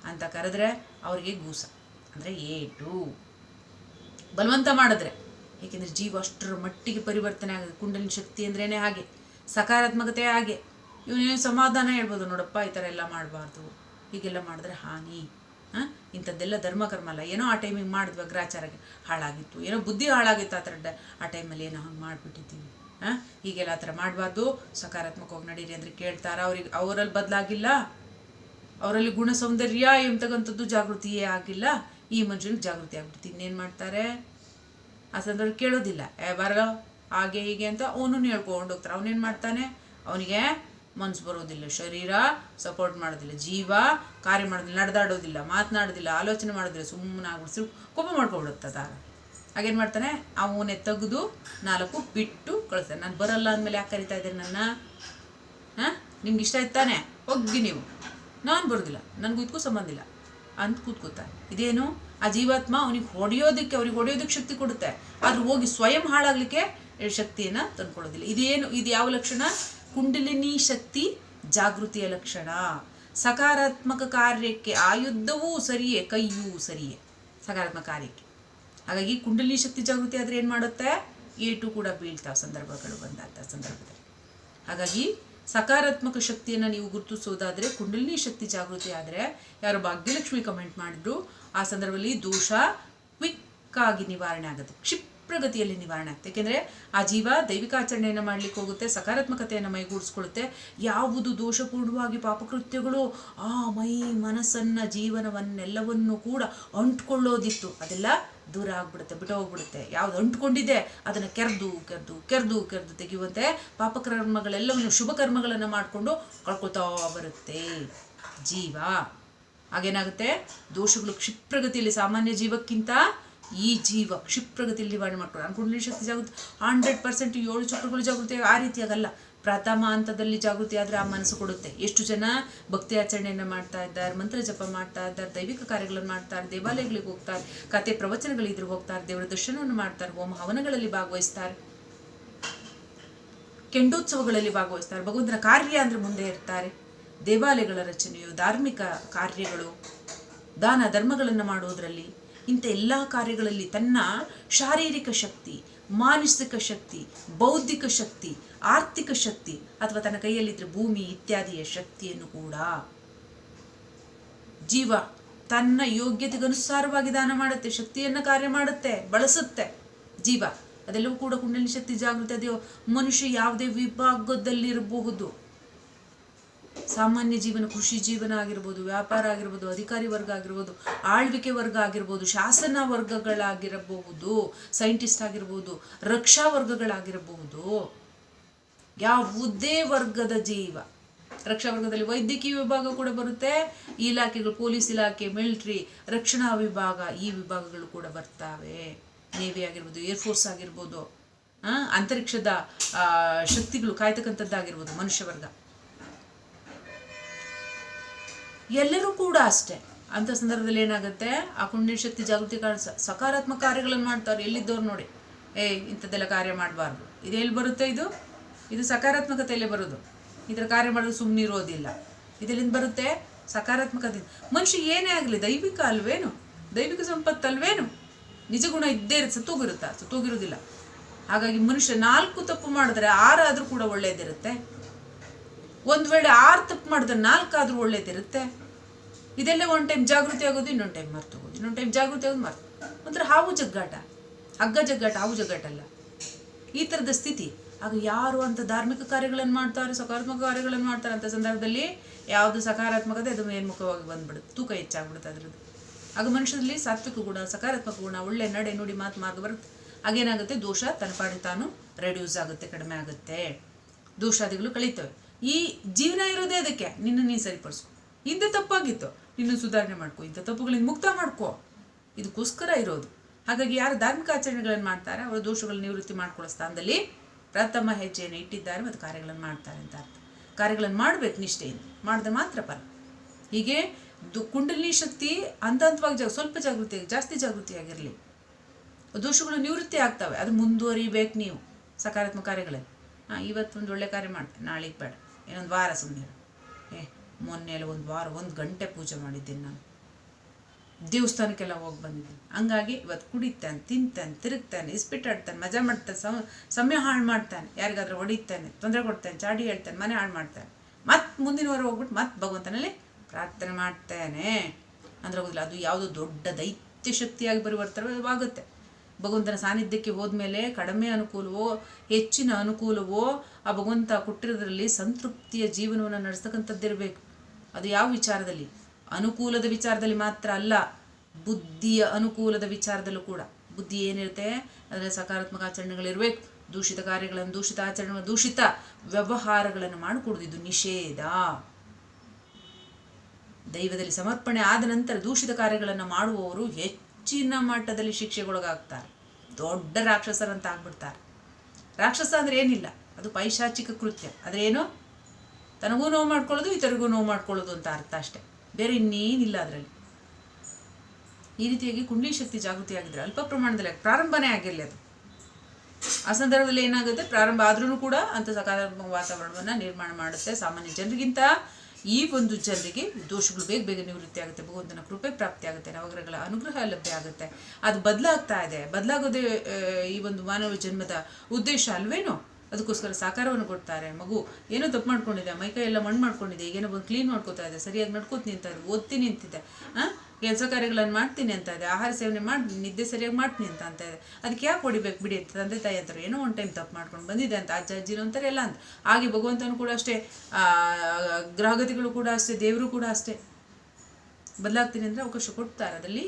ಅಂತ ಕರೆದ್ರೆ ಅವರಿಗೆ ಗೂಸ. ಅಂದರೆ ಏಟು. ಬಲವಂತ ಮಾಡಿದ್ರೆ. ಏಕೆಂದರೆ ಜೀವ ಅಷ್ಟರ ಮಟ್ಟಿಗೆ ಪರಿವರ್ತನೆ ಆಗುತ್ತೆ. ಕುಂಡಲಿನ ಶಕ್ತಿ ಅಂದ್ರೇ ಹಾಗೆ. ಸಕಾರಾತ್ಮಕತೆ ಹಾಗೆ. ಇವನೇನು ಸಮಾಧಾನ ಹೇಳ್ಬೋದು ನೋಡಪ್ಪ, ಈ ಥರ ಎಲ್ಲ ಮಾಡಬಾರ್ದು. ಹೀಗೆಲ್ಲ ಮಾಡಿದ್ರೆ ಹಾನಿ. ಹಾಂ? ಇಂಥದ್ದೆಲ್ಲ ಧರ್ಮಕರ್ಮ ಅಲ್ಲ. ಏನೋ ಆ ಟೈಮಿಗೆ ಮಾಡಿದ್ವಿ ಅಗ್ರಾಚಾರಕ್ಕೆ. ಹಾಳಾಗಿತ್ತು. ಏನೋ ಬುದ್ಧಿ ಹಾಳಾಗಿತ್ತು ಆ ಥರ ಆ ಟೈಮಲ್ಲಿ ಏನೋ ಹಂಗೆ ಮಾಡಿಬಿಟ್ಟಿದ್ದೀವಿ. ಹಾಂ? ಹೀಗೆಲ್ಲ ಆ ಥರ ಮಾಡಬಾರ್ದು. ಸಕಾರಾತ್ಮಕವಾಗಿ ನಡೀರಿ ಅಂದರೆ ಕೇಳ್ತಾರ. ಅವ್ರಿಗೆ ಅವರಲ್ಲಿ ಬದಲಾಗಿಲ್ಲ. ಅವರಲ್ಲಿ ಗುಣ ಸೌಂದರ್ಯ ಎಂಬತಕ್ಕಂಥದ್ದು ಜಾಗೃತಿಯೇ ಆಗಿಲ್ಲ. ಈ ಮನುಷ್ಯನಿಗೆ ಜಾಗೃತಿ ಆಗ್ಬಿಡ್ತು ಇನ್ನೇನು ಮಾಡ್ತಾರೆ? ಆ ಸಂದರ್ಭ ಕೇಳೋದಿಲ್ಲ. ಏ ಬರಲ್ಲ ಹಾಗೆ ಹೀಗೆ ಅಂತ ಅವನು ಹೇಳ್ಕೊಂಡು ಹೋಗ್ತಾರೆ. ಅವನೇನು ಮಾಡ್ತಾನೆ? ಅವನಿಗೆ ಮನ್ಸು ಬರೋದಿಲ್ಲ. ಶರೀರ ಸಪೋರ್ಟ್ ಮಾಡೋದಿಲ್ಲ. ಜೀವ ಕಾರ್ಯ ಮಾಡೋದಿಲ್ಲ. ನಡೆದಾಡೋದಿಲ್ಲ. ಮಾತನಾಡೋದಿಲ್ಲ. ಆಲೋಚನೆ ಮಾಡೋದಿಲ್ಲ. ಸುಮ್ಮನೆ ಆಗ್ಬಿಡ್ಸಿ ಕೋಪ ಮಾಡ್ಕೊಬಿಡುತ್ತೆ ಅದಾಗ. ಹಾಗೇನು ಮಾಡ್ತಾನೆ? ಅವನೇ ತೆಗೆದು ನಾಲ್ಕು ಬಿಟ್ಟು ಕಳಿಸ್ತಾನೆ. ನಾನು ಬರಲ್ಲ ಅಂದಮೇಲೆ ಯಾಕೆ ಕರಿತಾ ಇದ್ದೇನೆ ನನ್ನ? ಹಾಂ? ನಿಮ್ಗೆ ಇಷ್ಟ ಇತ್ತಾನೆ ತಾನೆ ಹೋಗಿ ನೀವು. ನಾನು ಬರೋದಿಲ್ಲ. ನನಗೂ ಇದಕ್ಕೂ ಸಂಬಂಧ ಇಲ್ಲ. ಅಂತ ಕೂತ್ಕೋತಾರೆ ಇದೇನು? ಆ ಜೀವಾತ್ಮ ಅವನಿಗೆ ಹೊಡೆಯೋದಕ್ಕೆ, ಅವ್ರಿಗೆ ಹೊಡೆಯೋದಕ್ಕೆ ಶಕ್ತಿ ಕೊಡುತ್ತೆ. ಆದ್ರೆ ಹೋಗಿ ಸ್ವಯಂ ಹಾಳಾಗ್ಲಿಕ್ಕೆ ಶಕ್ತಿಯನ್ನು ತಂದ್ಕೊಳ್ಳೋದಿಲ್ಲ. ಇದೇನು? ಇದು ಯಾವ ಲಕ್ಷಣ? ಕುಂಡಲಿನಿ ಶಕ್ತಿ ಜಾಗೃತಿಯ ಲಕ್ಷಣ. ಸಕಾರಾತ್ಮಕ ಕಾರ್ಯಕ್ಕೆ ಆಯುಧವೂ ಸರಿಯೇ, ಕೈಯೂ ಸರಿಯೇ. ಸಕಾರಾತ್ಮಕ ಕಾರ್ಯಕ್ಕೆ. ಹಾಗಾಗಿ ಕುಂಡಲಿ ಶಕ್ತಿ ಜಾಗೃತಿ ಆದರೆ ಏನು ಮಾಡುತ್ತೆ? ಏಟು ಕೂಡ ಬೀಳ್ತಾವ ಸಂದರ್ಭಗಳು ಬಂದಂಥ ಸಂದರ್ಭದಲ್ಲಿ. ಹಾಗಾಗಿ ಸಕಾರಾತ್ಮಕ ಶಕ್ತಿಯನ್ನು ನೀವು ಗುರುತಿಸೋದಾದರೆ ಕುಂಡಲಿನಿ ಶಕ್ತಿ ಜಾಗೃತಿ ಆದರೆ ಯಾರು ಭಾಗ್ಯಲಕ್ಷ್ಮಿ ಕಮೆಂಟ್ ಮಾಡಿದ್ರು, ಆ ಸಂದರ್ಭದಲ್ಲಿ ದೋಷ ಕ್ವಿಕ್ ಆಗಿ ನಿವಾರಣೆ ಆಗುತ್ತೆ, ಕ್ಷಿಪ್ರಗತಿಯಲ್ಲಿ ನಿವಾರಣೆ ಆಗುತ್ತೆ. ಏಕೆಂದರೆ ಆ ಜೀವ ದೈವಿಕ ಆಚರಣೆಯನ್ನು ಮಾಡಲಿಕ್ಕೆ ಹೋಗುತ್ತೆ, ಸಕಾರಾತ್ಮಕತೆಯನ್ನು ಮೈಗೂಡಿಸ್ಕೊಳ್ಳುತ್ತೆ ಯಾವುದು ದೋಷಪೂರ್ಣವಾಗಿ ಪಾಪಕೃತ್ಯಗಳು, ಆ ಮೈ ಮನಸ್ಸನ್ನು ಜೀವನವನ್ನೆಲ್ಲವನ್ನು ಕೂಡ ಅಂಟ್ಕೊಳ್ಳೋದಿತ್ತು. ಅದೆಲ್ಲ ದೂರ ಆಗ್ಬಿಡುತ್ತೆ, ಬಿಟ್ಟು ಹೋಗ್ಬಿಡುತ್ತೆ. ಯಾವ್ದು ಅಂಟ್ಕೊಂಡಿದೆ ಅದನ್ನು ಕೆರೆದು ಕೆರೆದು ಕೆರೆದು ಕೆರೆದು ತೆಗೆಯುವಂತೆ ಪಾಪಕರ್ಮಗಳೆಲ್ಲವನ್ನು ಶುಭ ಕರ್ಮಗಳನ್ನು ಮಾಡಿಕೊಂಡು ಕಳ್ಕೊತಾ ಬರುತ್ತೆ. ಜೀವ. ಹಾಗೇನಾಗುತ್ತೆ? ದೋಷಗಳು ಕ್ಷಿಪ್ರಗತಿಯಲ್ಲಿ, ಸಾಮಾನ್ಯ ಜೀವಕ್ಕಿಂತ ಈ ಜೀವ ಕ್ಷಿಪ್ರಗತಿಯಲ್ಲಿ ನಿವಾರಣೆ ಮಾಡ್ಕೊಂಡು ಅನ್ಕೊಂಡು ಶಕ್ತಿ ಜಾಗೃತಿ. ಹಂಡ್ರೆಡ್ ಪರ್ಸೆಂಟ್ ಏಳು ಚಕ್ರಗಳು ಜಾಗೃತಿ ಆ ರೀತಿಯಾಗಲ್ಲ. ಪ್ರಥಮ ಹಂತದಲ್ಲಿ ಜಾಗೃತಿ ಆದರೆ ಆ ಮನಸ್ಸು ಕೊಡುತ್ತೆ. ಎಷ್ಟು ಜನ ಭಕ್ತಿ ಆಚರಣೆಯನ್ನು ಮಾಡ್ತಾ ಇದ್ದಾರೆ, ಮಂತ್ರ ಜಪ ಮಾಡ್ತಾ ಇದ್ದಾರೆ, ದೈವಿಕ ಕಾರ್ಯಗಳನ್ನು ಮಾಡ್ತಾರೆ ದೇವಾಲಯಗಳಿಗೆ ಹೋಗ್ತಾರೆ ಕತೆ ಪ್ರವಚನಗಳಿದ್ರು ಹೋಗ್ತಾರೆ, ದೇವರ ದರ್ಶನವನ್ನು ಮಾಡ್ತಾರೆ, ಹೋಮ ಹವನಗಳಲ್ಲಿ ಭಾಗವಹಿಸ್ತಾರೆ, ಕೆಂಡೋತ್ಸವಗಳಲ್ಲಿ ಭಾಗವಹಿಸ್ತಾರೆ, ಭಗವಂತನ ಕಾರ್ಯ ಅಂದರೆ ಮುಂದೆ ಇರ್ತಾರೆ. ದೇವಾಲಯಗಳ ರಚನೆಯು, ಧಾರ್ಮಿಕ ಕಾರ್ಯಗಳು, ದಾನ ಧರ್ಮಗಳನ್ನು ಮಾಡುವುದರಲ್ಲಿ ಇಂಥ ಎಲ್ಲ ಕಾರ್ಯಗಳಲ್ಲಿ ತನ್ನ ಶಾರೀರಿಕ ಶಕ್ತಿ, ಮಾನಸಿಕ ಶಕ್ತಿ, ಬೌದ್ಧಿಕ ಶಕ್ತಿ ಆರ್ಥಿಕ ಶಕ್ತಿ ಅಥವಾ ತನ್ನ ಕೈಯಲ್ಲಿದ್ದರೆ ಭೂಮಿ ಇತ್ಯಾದಿಯ ಶಕ್ತಿಯನ್ನು ಕೂಡ ಜೀವ ತನ್ನ ಯೋಗ್ಯತೆಗನುಸಾರವಾಗಿ ದಾನ ಮಾಡುತ್ತೆ, ಶಕ್ತಿಯನ್ನು ಕಾರ್ಯ ಮಾಡುತ್ತೆ, ಬಳಸುತ್ತೆ. ಜೀವ, ಅದೆಲ್ಲವೂ ಕೂಡ ಕುಂಡಲಿನಿ ಶಕ್ತಿ ಜಾಗೃತಿ ಮನುಷ್ಯ ಯಾವುದೇ ವಿಭಾಗದಲ್ಲಿರಬಹುದು. ಸಾಮಾನ್ಯ ಜೀವನ ಕೃಷಿ ಜೀವನ ಆಗಿರ್ಬೋದು, ವ್ಯಾಪಾರ ಆಗಿರ್ಬೋದು, ಅಧಿಕಾರಿ ವರ್ಗ ಆಗಿರ್ಬೋದು, ಆಳ್ವಿಕೆ ವರ್ಗ ಆಗಿರ್ಬೋದು, ಶಾಸನ ವರ್ಗಗಳಾಗಿರಬಹುದು, ಸೈಂಟಿಸ್ಟ್ ಆಗಿರ್ಬೋದು, ರಕ್ಷಾ ವರ್ಗಗಳಾಗಿರಬಹುದು. ಯಾವುದೇ ವರ್ಗದ ಜೀವ. ರಕ್ಷಾ ವರ್ಗದಲ್ಲಿ ವೈದ್ಯಕೀಯ ವಿಭಾಗ ಕೂಡ ಬರುತ್ತೆ. ಈ ಇಲಾಖೆಗಳು, ಪೊಲೀಸ್ ಇಲಾಖೆ, ಮಿಲಿಟ್ರಿ, ರಕ್ಷಣಾ ವಿಭಾಗ ಈ ವಿಭಾಗಗಳು ಕೂಡ ಬರ್ತಾವೆ. ನೇವಿ ಆಗಿರ್ಬೋದು ಏರ್ಫೋರ್ಸ್ ಆಗಿರ್ಬೋದು ಅಂತರಿಕ್ಷದ ಶಕ್ತಿಗಳು ಕಾಯ್ತಕ್ಕಂಥದ್ದಾಗಿರ್ಬೋದು ಮನುಷ್ಯ ವರ್ಗ. ಎಲ್ಲರೂ ಕೂಡ ಅಷ್ಟೇ. ಅಂಥ ಸಂದರ್ಭದಲ್ಲಿ ಏನಾಗುತ್ತೆ? ಆ ಪುಣ್ಯ ಶಕ್ತಿ ಜಾಗೃತಿ ಕಾರಣ ಸಕಾರಾತ್ಮಕ ಕಾರ್ಯಗಳನ್ನು ಮಾಡ್ತಾರೆ. ಎಲ್ಲಿದ್ದವ್ರು ನೋಡಿ? ಏ ಇಂಥದ್ದೆಲ್ಲ ಕಾರ್ಯ ಮಾಡಬಾರ್ದು. ಇದು ಎಲ್ಲಿ ಬರುತ್ತೆ ಇದು? ಇದು ಸಕಾರಾತ್ಮಕತೆಯಲ್ಲೇ ಬರೋದು. ಇದರ ಕಾರ್ಯ ಮಾಡೋದು ಸುಮ್ಮನೆ ಇರೋದಿಲ್ಲ ಇದರಿಂದ ಬರುತ್ತೆ ಸಕಾರಾತ್ಮಕತೆ. ಮನುಷ್ಯ ಏನೇ ಆಗಲಿ ದೈವಿಕ ಅಲ್ವೇನು? ದೈವಿಕ ಸಂಪತ್ತಲ್ವೇನು? ನಿಜ ಗುಣ ಇದ್ದೇ ಇರುತ್ತೆ, ಸತ್ತೋಗಿರುತ್ತಾ? ಸತ್ತೋಗಿರೋದಿಲ್ಲ ಹಾಗಾಗಿ ಮನುಷ್ಯ ನಾಲ್ಕು ತಪ್ಪು ಮಾಡಿದ್ರೆ ಆರಾದರೂ ಕೂಡ ಒಳ್ಳೇದಿರುತ್ತೆ. ಒಂದು ವೇಳೆ ಆರು ತಪ್ಪು ಮಾಡಿದ್ರೆ ನಾಲ್ಕಾದರೂ ಒಳ್ಳೇದಿರುತ್ತೆ. ಇದೆಲ್ಲ ಒಂದು ಟೈಮ್ ಜಾಗೃತಿ ಆಗೋದು, ಇನ್ನೊಂದು ಟೈಮ್ ಮರ್ತು ಹೋಗೋದು, ಇನ್ನೊಂದು ಟೈಮ್ ಜಾಗೃತಿ ಆಗೋದು, ಮರ್ತು. ಒಂಥರ ಹಾವು ಜಗ್ಗಾಟ. ಹಗ್ಗ ಜಗ್ಗಾಟ, ಹಾವು ಜಗ್ಗಾಟಲ್ಲ ಈ ಥರದ ಸ್ಥಿತಿ. ಆಗ ಯಾರು ಅಂತ ಧಾರ್ಮಿಕ ಕಾರ್ಯಗಳನ್ನು ಮಾಡ್ತಾರೆ, ಸಕಾರಾತ್ಮಕ ಕಾರ್ಯಗಳನ್ನು ಮಾಡ್ತಾರೆ ಅಂತ ಸಂದರ್ಭದಲ್ಲಿ ಯಾವುದು ಸಕಾರಾತ್ಮಕತೆ ಅದು ಮೇಲ್ಮುಖವಾಗಿ ಬಂದ್ಬಿಡುತ್ತೆ. ತೂಕ ಹೆಚ್ಚಾಗ್ಬಿಡುತ್ತೆ ಅದರದ್ದು. ಆಗ ಮನುಷ್ಯರಲ್ಲಿ ಸಾತ್ವಿಕ ಗುಣ, ಸಕಾರಾತ್ಮಕ ಗುಣ, ಒಳ್ಳೆ ನಡೆ ನುಡಿ ಮಾತು ಮಾರ್ಗ ಬರುತ್ತೆ. ಆಗೇನಾಗುತ್ತೆ ದೋಷ ತನಪಾಡಿ ತಾನು ರೆಡ್ಯೂಸ್ ಆಗುತ್ತೆ, ಕಡಿಮೆ ಆಗುತ್ತೆ. ದೋಷಾದಿಗಳು ಕಳೀತವೆ. ಈ ಜೀವನ ಇರೋದೇ ಅದಕ್ಕೆ. ನಿನ್ನ ನೀನು ಸರಿಪಡಿಸ್ಕೊ. ಹಿಂದೆ ತಪ್ಪಾಗಿತ್ತು. ನಿನ್ನ ಸುಧಾರಣೆ ಮಾಡ್ಕೊ. ಇಂಥ ತಪ್ಪುಗಳಿಂದ ಮುಕ್ತ ಮಾಡ್ಕೊ. ಇದಕ್ಕೋಸ್ಕರ ಇರೋದು. ಹಾಗಾಗಿ ಯಾರು ಧಾರ್ಮಿಕ ಆಚರಣೆಗಳನ್ನು ಮಾಡ್ತಾರೆ, ಅವರ ದೋಷಗಳನ್ನ ನಿವೃತ್ತಿ ಮಾಡ್ಕೊಳ್ಳೋ ಸ್ಥಾನದಲ್ಲಿ ಪ್ರಥಮ ಹೆಜ್ಜೆಯನ್ನು ಇಟ್ಟಿದ್ದಾರೆ ಮತ್ತು ಕಾರ್ಯಗಳನ್ನು ಮಾಡ್ತಾರೆ ಅಂತ ಅರ್ಥ. ಕಾರ್ಯಗಳನ್ನು ಮಾಡಬೇಕು ನಿಷ್ಠೆಯಿಂದ. ಮಾಡಿದ್ರೆ ಮಾತ್ರ ಫಲ. ಹೀಗೆ ದು ಕುಂಡಲಿನಿ ಶಕ್ತಿ ಹಂತ ಹಂತವಾಗಿ ಜಾಗ, ಸ್ವಲ್ಪ ಜಾಗೃತಿ, ಜಾಸ್ತಿ ಜಾಗೃತಿಯಾಗಿರಲಿ ದೋಷಗಳು ನಿವೃತ್ತಿ ಆಗ್ತವೆ. ಅದು ಮುಂದುವರಿಬೇಕು ನೀವು ಸಕಾರಾತ್ಮಕ ಕಾರ್ಯಗಳಲ್ಲಿ. ಹಾಂ, ಇವತ್ತೊಂದು ಒಳ್ಳೆ ಕಾರ್ಯ ಮಾಡ್ತೆ ನಾಳೆಗೆ ಬೇಡ ಇನ್ನೊಂದು ವಾರ ಸುಮ್ಮನೆ ಏ ಮೊನ್ನೆಲ್ಲ ಒಂದು ವಾರ, ಒಂದು ಗಂಟೆ ಪೂಜೆ ಮಾಡಿದ್ದೀನಿ ನಾನು. ದೇವಸ್ಥಾನಕ್ಕೆಲ್ಲ ಹೋಗಿ ಬಂದಿದ್ದೀನಿ. ಹಂಗಾಗಿ ಇವತ್ತು ಕುಡಿತಾನೆ, ತಿಂತಾನೆ, ತಿರುಗ್ತಾನೆ ಇಸ್ಪಿಟ್ಟಾಡ್ತಾನೆ ಮಜಾ ಮಾಡ್ತಾನೆ, ಸಮ, ಸಮಯ ಹಾಳು ಮಾಡ್ತಾನೆ. ಯಾರಿಗಾದ್ರೂ ಹೊಡಿತಾನೆ, ತೊಂದರೆ ಕೊಡ್ತಾನೆ, ಚಾಡಿ ಹೇಳ್ತಾನೆ, ಮನೆ ಹಾಳು ಮಾಡ್ತಾನೆ. ಮತ್ತೆ ಮುಂದಿನ ವಾರ ಹೋಗ್ಬಿಟ್ಟು ಮತ್ತೆ ಭಗವಂತನಲ್ಲಿ ಪ್ರಾರ್ಥನೆ ಮಾಡ್ತಾನೆ. ಅಂದ್ರೆ ಹೋಗಿಲ್ಲ ಅದು ಯಾವುದೋ ದೊಡ್ಡ ದೈತ್ಯ ಶಕ್ತಿಯಾಗಿ ಪರಿವರ್ತನವಾಗುತ್ತೆ ಭಗವಂತನ ಸಾನ್ನಿಧ್ಯಕ್ಕೆ ಹೋದ್ಮೇಲೆ ಕಡಿಮೆ ಅನುಕೂಲವೋ, ಹೆಚ್ಚಿನ ಅನುಕೂಲವೋ, ಆ ಭಗವಂತ ಕೊಟ್ಟಿರೋದ್ರಲ್ಲಿ ಸಂತೃಪ್ತಿಯ ಜೀವನವನ್ನು ನಡೆಸ್ತಕ್ಕಂಥದ್ದಿರಬೇಕು. ಅದು ಯಾವ ವಿಚಾರದಲ್ಲಿ? ಅನುಕೂಲದ ವಿಚಾರದಲ್ಲಿ ಮಾತ್ರ ಅಲ್ಲ, ಬುದ್ಧಿಯ ಅನುಕೂಲದ ವಿಚಾರದಲ್ಲೂ ಕೂಡ. ಬುದ್ಧಿ ಏನಿರುತ್ತೆ? ಅದರ ಸಕಾರಾತ್ಮಕ ಆಚರಣೆಗಳಿರಬೇಕು. ದೂಷಿತ ಕಾರ್ಯಗಳನ್ನು, ದೂಷಿತ ಆಚರಣೆ ದೂಷಿತ ವ್ಯವಹಾರಗಳನ್ನು ಮಾಡಿಕೊಡುದು ಇದು ನಿಷೇಧ. ದೈವದಲ್ಲಿ ಸಮರ್ಪಣೆ ಆದ ನಂತರ ದೂಷಿತ ಕಾರ್ಯಗಳನ್ನು ಮಾಡುವವರು ಹೆಚ್ಚಿನ ಮಟ್ಟದಲ್ಲಿ ಶಿಕ್ಷೆಗೊಳಗಾಗ್ತಾರೆ. ದೊಡ್ಡ ರಾಕ್ಷಸರಂತ ಆಗ್ಬಿಡ್ತಾರೆ ರಾಕ್ಷಸ ಅಂದ್ರೆ ಏನಿಲ್ಲ? ಅದು ಪೈಶಾಚಿಕ ಕೃತ್ಯ. ಅದ್ರೇನು ತನಗೂ ನೋವು ಮಾಡ್ಕೊಳ್ಳೋದು, ಇತರಿಗೂ ನೋವು ಮಾಡ್ಕೊಳ್ಳೋದು ಅಂತ ಅರ್ಥ ಅಷ್ಟೇ. ಬೇರೆ ಇನ್ನೇನಿಲ್ಲ ಅದರಲ್ಲಿ. ಈ ರೀತಿಯಾಗಿ ಕುಂಡಲಿ ಶಕ್ತಿ ಜಾಗೃತಿ ಆಗಿದ್ರೆ ಅಲ್ಪ ಪ್ರಮಾಣದಲ್ಲಿ ಪ್ರಾರಂಭನೇ ಆಗಿರಲಿ ಅದು. ಆ ಸಂದರ್ಭದಲ್ಲಿ ಏನಾಗುತ್ತೆ? ಪ್ರಾರಂಭ ಆದ್ರೂ ಕೂಡ ಅಂತ ಸಕಾರಾತ್ಮಕ ವಾತಾವರಣವನ್ನು ನಿರ್ಮಾಣ ಮಾಡುತ್ತೆ ಸಾಮಾನ್ಯ ಜನರಿಗಿಂತ. ಈ ಒಂದು ಜನರಿಗೆ ದೋಷಗಳು ಬೇಗ ಬೇಗ ನಿವೃತ್ತಿ ಆಗುತ್ತೆ. ಭಗವಂತನ ಕೃಪೆ ಪ್ರಾಪ್ತಿ ಆಗುತ್ತೆ. ನವಗ್ರಹಗಳ ಅನುಗ್ರಹ ಲಭ್ಯ ಆಗುತ್ತೆ. ಅದು ಬದಲಾಗ್ತಾ ಇದೆ. ಬದಲಾಗೋದೇ ಈ ಒಂದು ಮಾನವ ಜನ್ಮದ ಉದ್ದೇಶ ಅಲ್ವೇನೋ? ಅದಕ್ಕೋಸ್ಕರ ಸಹಕಾರವನ್ನು ಕೊಡ್ತಾರೆ. ಮಗು, ಏನೋ ತಪ್ಪು ಮಾಡ್ಕೊಂಡಿದೆ ಮೈಕೈ ಎಲ್ಲ ಮಣ್ಣು ಮಾಡ್ಕೊಂಡಿದೆ, ಈಗೇನೋ ಬಂದು ಕ್ಲೀನ್ ಮಾಡ್ಕೋತಾ ಇದೆ, ಸರಿಯಾಗಿ ನಡ್ಕೋತ ನಿಂತ ಇದೆ ಓದ್ತೀನಿ ನಿಂತಿದೆ ಹಾಂ ಕೆಲಸ ಕಾರ್ಯಗಳನ್ನು ಮಾಡ್ತೀನಿ ಅಂತ ಇದೆ, ಆಹಾರ ಸೇವನೆ ಮಾಡಿ, ನಿದ್ದೆ ಸರಿಯಾಗಿ ಮಾಡ್ತೀನಿ ಅಂತ ಅಂತ ಇದೆ. ಅದಕ್ಕೆ ಯಾಕೆ ಹೊಡಿಬೇಕು ಬಿಡಿ ತಂದೆ ತಾಯಿ ಅಂತಾರೆ, ಏನೋ ಒಂದು ಟೈಮ್ ತಪ್ಪು ಮಾಡ್ಕೊಂಡು ಬಂದಿದೆ ಅಂತ, ಅಜ್ಜ ಅಜ್ಜಿನೂ ಅಂತಾರೆ ಎಲ್ಲ ಅಂತ ಹಾಗೆ ಭಗವಂತನು ಕೂಡ ಅಷ್ಟೇ ಗ್ರಹಗತಿಗಳು ಕೂಡ ಅಷ್ಟೇ, ದೇವರು ಕೂಡ ಅಷ್ಟೇ. ಬದಲಾಗ್ತೀನಿ ಅಂದರೆ ಅವಕಾಶ ಕೊಡ್ತಾರೆ. ಅದರಲ್ಲಿ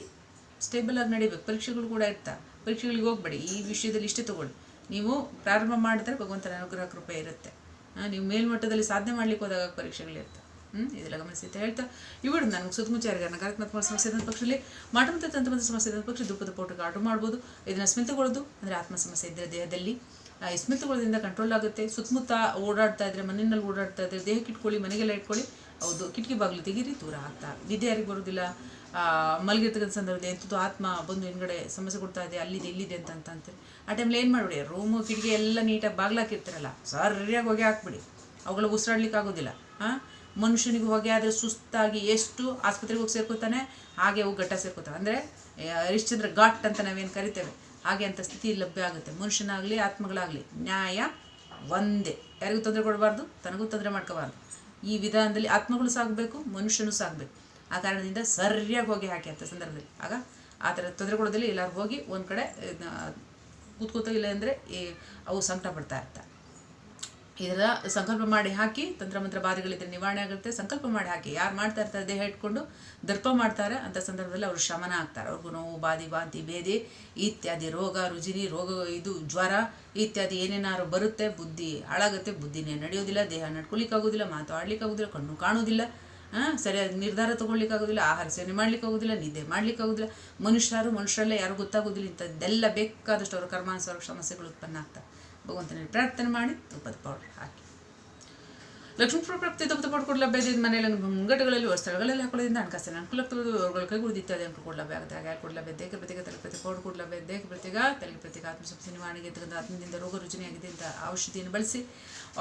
ಸ್ಟೇಬಲ್ ಆಗಿ ನಡಿಬೇಕು. ಪರೀಕ್ಷೆಗಳು ಕೂಡ ಇರ್ತಾ. ಪರೀಕ್ಷೆಗಳಿಗೆ ಹೋಗ್ಬೇಡಿ. ಈ ವಿಷಯದಲ್ಲಿ ಇಷ್ಟೇ ತಗೊಳ್ಳಿ. ನೀವು ಪ್ರಾರಂಭ ಮಾಡಿದ್ರೆ ಭಗವಂತನ ಅನುಗ್ರಹ ಕೃಪೆ ಇರುತ್ತೆ. ನೀವು ಮೇಲ್ಮಟ್ಟದಲ್ಲಿ ಸಾಧನೆ ಮಾಡ್ಲಿಕ್ಕೆ ಹೋದಾಗ ಪರೀಕ್ಷೆಗಳಿರ್ತವೆ ಹ್ಞೂ ಇದೆಲ್ಲ ಗಮನಿಸಿ ಅಂತ ಹೇಳ್ತಾ, ಇವರು ನನಗೆ ಸುತ್ತಮುಚ್ಚಾರಿಗೆ ನಕಾರಾತ್ಮಕ ಸಮಸ್ಯೆ ಇದ್ದ ಪಕ್ಷದಲ್ಲಿ ಮಾಟಮಂತ ತಂತ್ರಮಂತ್ರ ಸಮಸ್ಯೆ ಇದ್ದ ಪಕ್ಷ ದುಃಖದ ಪೋಟಕ್ಕೆ ಆರ್ಡರ್ ಮಾಡ್ಬೋದು. ಇದನ್ನು ಸ್ಮಿತಗೊಳ್ಳೋದು, ಅಂದರೆ ಆತ್ಮ ಸಮಸ್ಯೆ ಇದ್ದರೆ ದೇಹದಲ್ಲಿ ಸ್ಮಿತಗೊಳ್ಳೋದ್ರಿಂದ ಕಂಟ್ರೋಲ್ ಆಗುತ್ತೆ. ಸುತ್ತಮುತ್ತ ಓಡಾಡ್ತಾ ಇದ್ರೆ ಮನೆಯಲ್ಲಿ ಓಡಾಡ್ತಾ ಇದ್ರೆ ದೇಹಕ್ಕೆ ಇಟ್ಕೊಳ್ಳಿ, ಮನೆಗೆಲ್ಲ ಇಟ್ಕೊಳ್ಳಿ. ಹೌದು, ಕಿಟಕಿ ಬಾಗಿಲು ತೆಗೀರಿ, ದೂರ ಆಗ್ತಾ. ನಿದ್ದೆ ಯಾರಿಗೆ ಬರೋದಿಲ್ಲ. ಮಲಗಿರ್ತಕ್ಕಂಥ ಸಂದರ್ಭದಲ್ಲಿ ಎಂಥದ್ದು ಆತ್ಮ ಬಂದು ಹಿಂದ್ಗಡೆ ಸಮಸ್ಯೆ ಕೊಡ್ತಾ ಇದೆ, ಅಲ್ಲಿದೆ, ಇಲ್ಲಿದೆ ಅಂತ ಅಂತ ಆ ಟೈಮ್ಲಿ ಏನು ಮಾಡಿಬಿಡಿ ರೂಮು ಕಿಟಕಿ ಎಲ್ಲ ನೀಟಾಗಿ ಬಾಗ್ಲಾಕಿರ್ತಾರಲ್ಲ ಸರಿಯಾಗಿ ಹೋಗಿ ಹಾಕ್ಬಿಡಿ. ಅವುಗಳ ಉಸಿರಾಡ್ಲಿಕ್ಕೆ ಆಗೋದಿಲ್ಲ. ಹಾಂ ಮನುಷ್ಯನಿಗೆ ಹೋಗಿ ಆದರೆ ಸುಸ್ತಾಗಿ ಎಷ್ಟು ಆಸ್ಪತ್ರೆಗೆ ಹೋಗಿ ಸೇರ್ಕೋತಾನೆ ಹಾಗೆ ಹೋಗಿ ಘಟ್ಟ ಸೇರ್ಕೋತಾವೆ ಅಂದರೆ ಹರಿಶ್ಚಂದ್ರ ಘಾಟ್ ಅಂತ ನಾವೇನು ಕರಿತೇವೆ, ಹಾಗೆ ಅಂತ ಸ್ಥಿತಿ ಲಭ್ಯ ಆಗುತ್ತೆ. ಮನುಷ್ಯನಾಗಲಿ, ಆತ್ಮಗಳಾಗಲಿ, ನ್ಯಾಯ ಒಂದೇ. ಯಾರಿಗೂ ತೊಂದರೆ ಕೊಡಬಾರ್ದು, ತನಗೂ ತೊಂದರೆ ಮಾಡ್ಕೋಬಾರ್ದು. ಈ ವಿಧಾನದಲ್ಲಿ ಆತ್ಮಗಳು ಸಾಗಬೇಕು ಮನುಷ್ಯನೂ ಸಾಗಬೇಕು ಆ ಕಾರಣದಿಂದ ಸರಿಯಾಗಿ ಹೋಗಿ ಹಾಕಿ ಅಂತ ಸಂದರ್ಭದಲ್ಲಿ. ಆಗ ಆ ಥರ ತೊಂದರೆಗೊಳ್ಳೋದಲ್ಲಿ ಎಲ್ಲರೂ ಹೋಗಿ ಒಂದು ಕಡೆ ಕೂತ್ಕೋತಾ ಇಲ್ಲ ಅಂದರೆ ಅವು ಸಂಕಟ ಪಡ್ತಾ ಇರ್ತಾರೆ ಇದರ ಸಂಕಲ್ಪ ಮಾಡಿ ಹಾಕಿ, ತಂತ್ರಮಂತ್ರ ಬಾಧೆಗಳಿದ್ರೆ ನಿವಾರಣೆ ಆಗುತ್ತೆ. ಸಂಕಲ್ಪ ಮಾಡಿ ಹಾಕಿ. ಯಾರು ಮಾಡ್ತಾ ಇರ್ತಾರೆ ದೇಹ ಇಟ್ಕೊಂಡು ದರ್ಪ ಮಾಡ್ತಾರೆ. ಅಂತ ಸಂದರ್ಭದಲ್ಲಿ ಅವರು ಶಮನ ಆಗ್ತಾರೆ. ಅವ್ರಿಗೂ ನೋವು ಬಾಧಿ, ವಾಂತಿ, ಭೇದಿ ಇತ್ಯಾದಿ ರೋಗ, ರುಜಿನಿ, ರೋಗ, ಇದು, ಜ್ವರ ಇತ್ಯಾದಿ ಏನೇನಾದ್ರು ಬರುತ್ತೆ, ಬುದ್ಧಿ ಹಾಳಾಗುತ್ತೆ. ಬುದ್ಧಿನೇ ನಡೆಯೋದಿಲ್ಲ, ದೇಹ ನಡ್ಕೊಳ್ಲಿಕ್ಕಾಗೋದಿಲ್ಲ, ಮಾತು ಆಡ್ಲಿಕ್ಕಾಗೋದಿಲ್ಲ, ಕಣ್ಣು ಕಾಣೋದಿಲ್ಲ ಸರಿಯಾದ ನಿರ್ಧಾರ ತೊಗೊಳ್ಲಿಕ್ಕಾಗೋದಿಲ್ಲ, ಆಹಾರ ಸೇವನೆ ಮಾಡ್ಲಿಕ್ಕಾಗೋದಿಲ್ಲ, ನಿದ್ದೆ ಮಾಡ್ಲಿಕ್ಕಾಗೋದಿಲ್ಲ. ಮನುಷ್ಯರು, ಮನುಷ್ಯರಲ್ಲೇ ಯಾರು ಗೊತ್ತಾಗೋದಿಲ್ಲ. ಇಂಥದ್ದೆಲ್ಲ ಬೇಕಾದಷ್ಟು ಅವರ ಕರ್ಮಾನುಸಾರ ಸಮಸ್ಯೆಗಳು ಉತ್ಪನ್ನ ಆಗ್ತವೆ. ಭಗವಂತನಲ್ಲಿ ಪ್ರಾರ್ಥನೆ ಮಾಡಿ ತುಪ್ಪದ ಪೌಡರ್ ಹಾಕಿ. ಲಕ್ಷ್ಮೀ ಪ್ರಾಪ್ತಿ, ತುಪ್ಪದ ಪೌಡರ್ ಕೊಡಲಭ್ಯ ಇದೆ ಮನೆಯಲ್ಲಿ ಮುಂಗಟಗಳಲ್ಲಿ ಸ್ಥಳಗಳಲ್ಲಿ ಹಾಕೊಳ್ಳೋದ್ರಿಂದ ಹಣಕಾಸಿನ ಅನುಕೂಲ ಅವ್ರಗಳ ಕೈಗಳು ಇತ್ಯಾದಿ ಅನುಕೂಲ ಲಭ್ಯ ಆಗುತ್ತೆ ಹಾಗೆ ಕೊಡಲೇ ದೇಹ ಪ್ರತಿಗ, ತಲೆ ಪ್ರತಿ ಪೌಡರ್ ಕೊಡಲೇ ದೇಹ ಪ್ರತಿಗ ತಲೆ ಪ್ರತಿಗ, ಆತ್ಮಶಕ್ತಿ ನಿವಾರಣೆಗೆ ತಗೊಂಡ ಆತ್ಮದಿಂದ ರೋಗ ರುಜಿನಿಯಾಗಿದೆ ಅಂತ ಔಷಧಿಯನ್ನು ಬಳಸಿ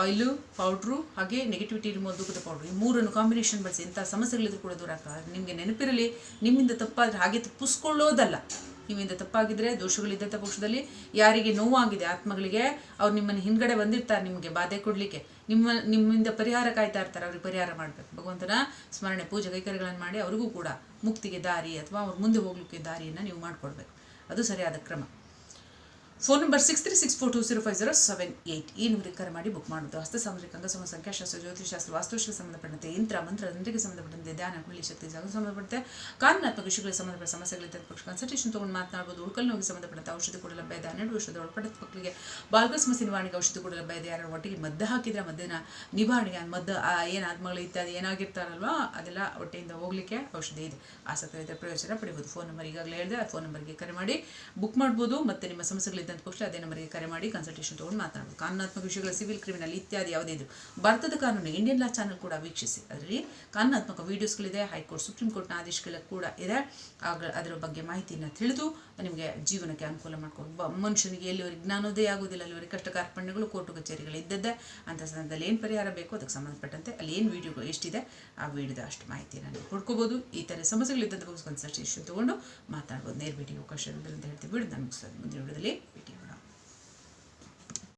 ಆಯಿಲು ಪೌಡ್ರು ಹಾಗೆ ನೆಗೆಟಿವಿಟಿ ಇರುವ ದುಃಖದ ಪೌಡ್ರು ಈ ಮೂರನ್ನು ಕಾಂಬಿನೇಷನ್ ಬಳಸಿ ಇಂಥ ಸಮಸ್ಯೆಗಳಿದ್ರು ಕೂಡ ದೂರ ಆಗ್ತದೆ. ನಿಮಗೆ ನೆನಪಿರಲಿ, ನಿಮ್ಮಿಂದ ತಪ್ಪಾದರೆ ಹಾಗೆ ತಪ್ಪಿಸ್ಕೊಳ್ಳೋದಲ್ಲ ನಿಮ್ಮಿಂದ ತಪ್ಪಾಗಿದ್ರೆ ದೋಷಗಳಿದ್ದಂಥ ಪಕ್ಷದಲ್ಲಿ ಯಾರಿಗೆ ನೋವಾಗಿದೆ ಆತ್ಮಗಳಿಗೆ, ಅವ್ರು ನಿಮ್ಮನ್ನು ಹಿಂದ್ಗಡೆ ಬಂದಿರ್ತಾರೆ, ನಿಮಗೆ ಬಾಧೆ ಕೊಡಲಿಕ್ಕೆ. ನಿಮ್ಮ, ನಿಮ್ಮಿಂದ ಪರಿಹಾರ ಕಾಯ್ತಾ ಇರ್ತಾರೆ, ಅವ್ರಿಗೆ ಪರಿಹಾರ ಮಾಡಬೇಕು. ಭಗವಂತನ ಸ್ಮರಣೆ ಪೂಜೆ ಕೈಕರ್ಯಗಳನ್ನು ಮಾಡಿ, ಅವರಿಗೂ ಕೂಡ ಮುಕ್ತಿಗೆ ದಾರಿ ಅಥವಾ ಅವ್ರು ಮುಂದೆ ಹೋಗ್ಲಿಕ್ಕೆ ದಾರಿಯನ್ನು ನೀವು ಮಾಡಿಕೊಡ್ಬೇಕು. ಅದು ಸರಿಯಾದ ಕ್ರಮ. Phone number six three six four two zero five zero seven eight ಈ ನೂರಿಗೆ ಕರೆ ಮಾಡಿ ಬುಕ್ ಮಾಡೋದು ಹಸ್ತ ಸಾಮುದ್ರಿಕ ಅಂಗಸಮ ಸಂಖ್ಯಾಶಾಸ್ತ್ರ ಜ್ಯೋತಿಷಾಸ್ತ್ರ ವಾಸ್ತುಶಾಸ್ತ್ರ ಸಂಬಂಧಪಟ್ಟಂತೆ ಯಂತ್ರ ಮಂತ್ರ ತಂತ್ರಿಗೆ ಸಂಬಂಧಪಟ್ಟಂತೆ ಧ್ಯಾನ ಕುಳ್ಳಿ ಶಕ್ತಿ ಸಂಬಂಧಪಟ್ಟಂತೆ ಕಾನೂನಾತ್ಮಕ ವಿಷಯಗಳಿಗೆ ಸಂಬಂಧಪಟ್ಟ ಸಮಸ್ಯೆಗಳಿದ್ದ ಪಕ್ಷ ಕನ್ಸಲ್ಟೇಷನ್ ತೊಗೊಂಡು ಮಾತನಾಡಬಹುದು ಉಳ್ಕಲ್ ನೋವಿಗೆ ಸಂಬಂಧಪಟ್ಟಂತೆ ಔಷಧಿ ಕೂಡ ಲಭ್ಯ ಇದೆ ಹನ್ನೆರಡು ವರ್ಷದ ಒಳಪಟ್ಟ ಮಕ್ಕಳಿಗೆ ಬಾಲ್ಗ ಸಮಸ್ಯೆ ನಿವಾರಣೆಗೆ ಔಷಧಿ ಕೂಡ ಲಭ್ಯ ಇದೆ ಯಾರು ಒಟ್ಟಿಗೆ ಮದ್ದು ಹಾಕಿದ್ರೆ ಮದ್ದಿನ ನಿವಾರಣೆಗೆ ಮದ್ದು ಏನು ಆತ್ಮಗಳು ಇತ್ಯಾದಿ ಏನಾಗಿರ್ತಾರಲ್ವಾ, ಅದೆಲ್ಲ ಹೊಟ್ಟೆಯಿಂದ ಹೋಗ್ಲಿಕ್ಕೆ ಔಷಧಿ ಇದೆ. ಆಸಕ್ತಿ ಪ್ರಯೋಜನ ಪಡೆಯಬಹುದು. ಫೋನ್ ನಂಬರ್ ಈಗಾಗಲೇ ಹೇಳಿದೆ, ಆ ಫೋನ್ ನಂಬರ್ಗೆ ಕರೆ ಮಾಡಿ ಬುಕ್ ಮಾಡ್ಬೋದು. ಮತ್ತೆ ನಿಮ್ಮ ಸಮಸ್ಯೆಗಳಿದ್ದಂಥ ಪಕ್ಷ ಅದೇ ನಂಬರ್ಗೆ ಕರೆ ಮಾಡಿ ಕನ್ಸಲ್ಟೇಷನ್ ತೊಗೊಂಡು ಮಾತನಾಡಬೇಕು ಕಾನೂನಾತ್ಮಕ ವಿಷಯಗಳ ಸಿವಿಲ್ ಕ್ರಿಮಿನಲ್ ಇತ್ಯಾದಿ ಯಾವುದೇ ಇದ್ರು ಭಾರತದ ಕಾನೂನು ಇಂಡಿಯನ್ ಲಾ ಚಾನಲ್ ಕೂಡ ವೀಕ್ಷಿಸಿ. ಅದರಲ್ಲಿ ಕಾನೂನಾತ್ಮಕ ವಿಡಿಯೋಸ್ಗಳಿದೆ ಹೈಕೋರ್ಟ್ ಸುಪ್ರೀಂ ಕೋರ್ಟ್ನ ಆದೇಶಗಳ ಕೂಡ ಇದೆ. ಆಗ ಅದರ ಬಗ್ಗೆ ಮಾಹಿತಿಯನ್ನು ತಿಳಿದು ನಿಮಗೆ ಜೀವನಕ್ಕೆ ಅನುಕೂಲ ಮಾಡ್ಕೊಂಡು ಮನುಷ್ಯನಿಗೆ ಎಲ್ಲಿವರೆಗೆ ಜ್ಞಾನೋದಯ ಆಗೋದಿಲ್ಲ ಅಲ್ಲಿವರೆಗೆ ಕಷ್ಟ ಕಾರ್ಪಣ್ಯಗಳು, ಕೋರ್ಟು ಕಚೇರಿಗಳು ಇದ್ದದ್ದೇ ಅಂಥ ಸಂದರ್ಭದಲ್ಲಿ ಏನು ಪರಿಹಾರ ಬೇಕೋ? ಅದಕ್ಕೆ ಸಂಬಂಧಪಟ್ಟಂತೆ ಅಲ್ಲಿ ಏನು ವೀಡಿಯೋಗಳು ಎಷ್ಟಿದೆ, ಆ ವೀಡಿಯೋದ ಅಷ್ಟು ಮಾಹಿತಿಯನ್ನು ನೀವು ಕೊಡ್ಕೋಬೋದು ಈ ಥರ ಸಮಸ್ಯೆಗಳಿದ್ದಂಥ ಬಗ್ಗೆ ಕನ್ಸಲ್ಟೇಷನ್ ತೊಗೊಂಡು ಮಾತಾಡ್ಬೋದು. ನೇರ ಭೇಟಿಗೆ ಅವಕಾಶ ಅಂತ ಹೇಳ್ತೀವಿ ಬಿಡು ನಾನು ಸರ್ ಮುಂದಿನ ವಿಡಿಯೋದಲ್ಲಿ ಭೇಟಿ